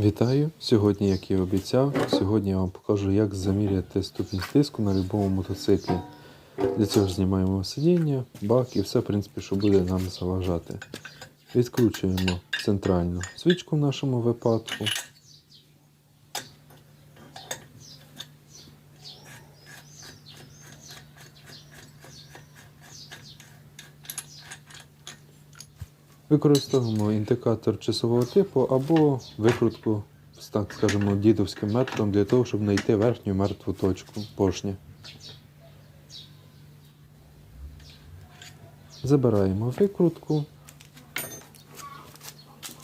Вітаю! Сьогодні, як і обіцяв, сьогодні я вам покажу, як заміряти ступінь стиску на будь-якому мотоциклі. Для цього ж знімаємо сидіння, бак і все, в принципі, що буде нам заважати. Відкручуємо центральну свічку в нашому випадку. Використовуємо індикатор часового типу або викрутку так скажемо дідовським методом для того, щоб знайти верхню мертву точку поршня. Забираємо викрутку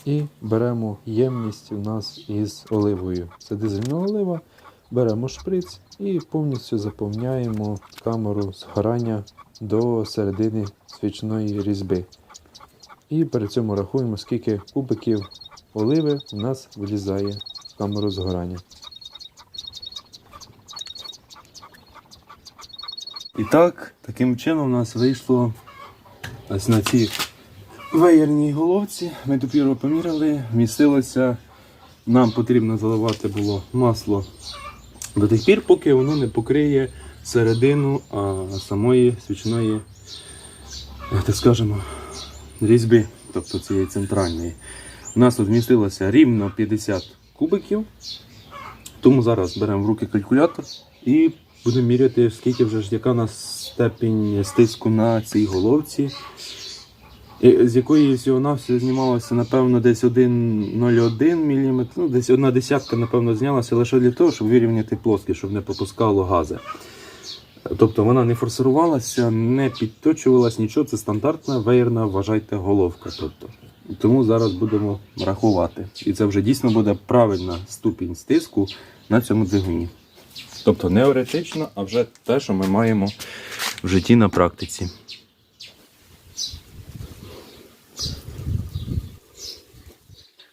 і беремо ємність у нас із оливою. Це дизельна олива. Беремо шприц і повністю заповняємо камеру згорання до середини свічної різьби. І при цьому рахуємо, скільки кубиків оливи у нас вилізає в камеру згорання. І так, таким чином у нас вийшло ось на цій веєрній головці. Ми допіру поміряли, вмістилося. Нам потрібно заливати було масло до тих пір, поки воно не покриє середину а, самої свічної, так скажемо, різьби, тобто цієї центральної. У нас тут вмістилося рівно 50 кубиків. Тому зараз беремо в руки калькулятор і будемо міряти, скільки вже ж яка у нас степінь стиску на цій головці. З якої всього навсього знімалося, напевно, десь 1,01 мм, ну, десь одна десятка, напевно, знялася лише для того, щоб вирівняти плоски, щоб не попускало гази. Тобто вона не форсирувалася, не підточувалась, нічого, це стандартна веєрна, вважайте, головка. Тобто. Тому зараз будемо рахувати. І це вже дійсно буде правильна ступінь стиску на цьому двигуні. Тобто не теоретично, а вже те, що ми маємо в житті на практиці.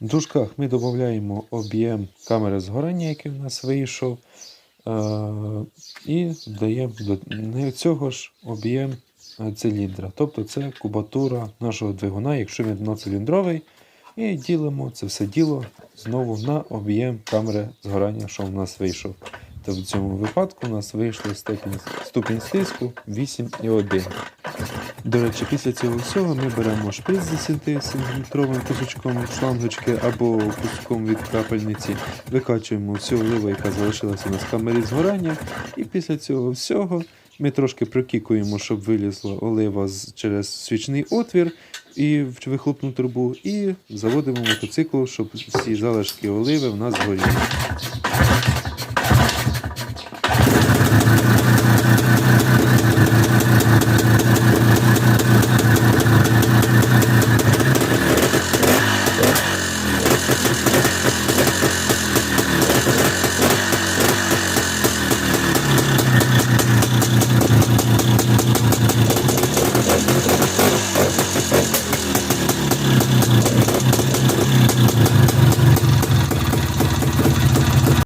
В дужках ми додаємо об'єм камери згорання, який в нас вийшов, е, і даємо до цього ж об'єм е, циліндра. Тобто це кубатура нашого двигуна, якщо він одноциліндровий. І ділимо це все діло знову на об'єм камери згорання, що в нас вийшов. То в цьому випадку у нас вийшло ступінь, стиску 8,1. До речі, після цього всього ми беремо шприц з 10 літровим кусочком шлангочки або куском від крапельниці, викачуємо всю оливу, яка залишилася у нас в камері згорання. І після цього всього ми трошки прокікуємо, щоб вилізла олива через свічний отвір і в вихлопну трубу, і заводимо мотоцикл, щоб всі залишки оливи в нас згоріли.